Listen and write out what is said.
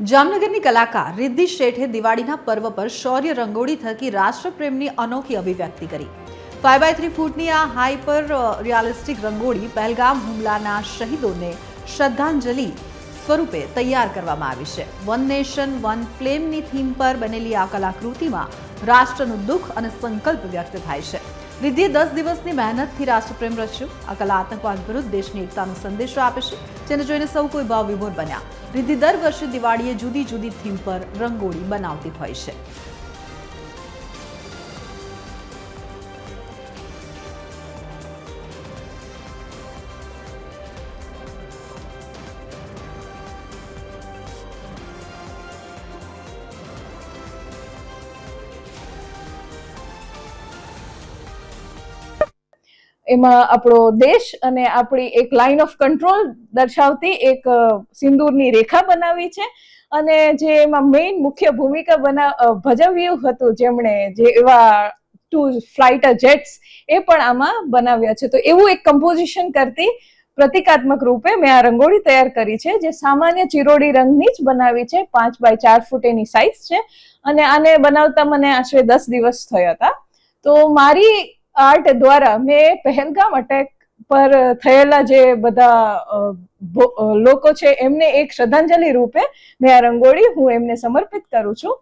જામનગરની કલાકાર રિદ્ધિ શેઠે દિવાળીના પર્વ પર શૌર્ય રંગોળી થકી રાષ્ટ્રપ્રેમની અનોખી અભિવ્યક્તિ કરી. ફાઈવ બાય થ્રી ફૂટની આ હાઈપર રિયાલિસ્ટિક રંગોળી પહેલગામ હુમલાના શહીદોને શ્રદ્ધાંજલિ સ્વરૂપે તૈયાર કરવામાં આવી છે. વન નેશન વન ફ્લેમની થીમ પર બનેલી આ કલાકૃતિમાં રાષ્ટ્રનું દુઃખ અને સંકલ્પ વ્યક્ત થાય છે. રિદ્ધિએ દસ દિવસની મહેનતથી રાષ્ટ્રપ્રેમ રચ્યું. આ કલા આતંકવાદ વિરુદ્ધ દેશની એકતાનો સંદેશો આપે છે, જેને જોઈને સૌ કોઈ ભાવ વિભોર બન્યા. રિદ્ધિ દર વર્ષે દિવાળીએ જુદી જુદી થીમ પર રંગોળી બનાવતી હોય છે. એમાં આપણો દેશ અને આપણી એક લાઇન ઓફ કંટ્રોલ દર્શાવતી એક સિંદૂરની રેખા બનાવી છે. અને જે એમાં મેઇન મુખ્ય ભૂમિકા બના ભજવ્યું હતું જેમણે જે એવા ટુ ફ્લાઇટર જેટ્સ એ પણ આમાં બનાવ્યા છે. તો એવું એક કમ્પોઝિશન કરતી પ્રતિકાત્મક રૂપે મેં આ રંગોળી તૈયાર કરી છે, જે સામાન્ય ચિરોડી રંગની જ બનાવી છે. પાંચ બાય ચાર ફૂટ એની સાઇઝ છે અને આને બનાવતા મને આશરે દસ દિવસ થયા હતા. તો મારી આર્ટ દ્વારા મેં પહેલગામ અટેક પર થયેલા જે બધા લોકો છે, એમને એક શ્રદ્ધાંજલિ રૂપે મેં આ રંગોળી હું એમને સમર્પિત કરું છું.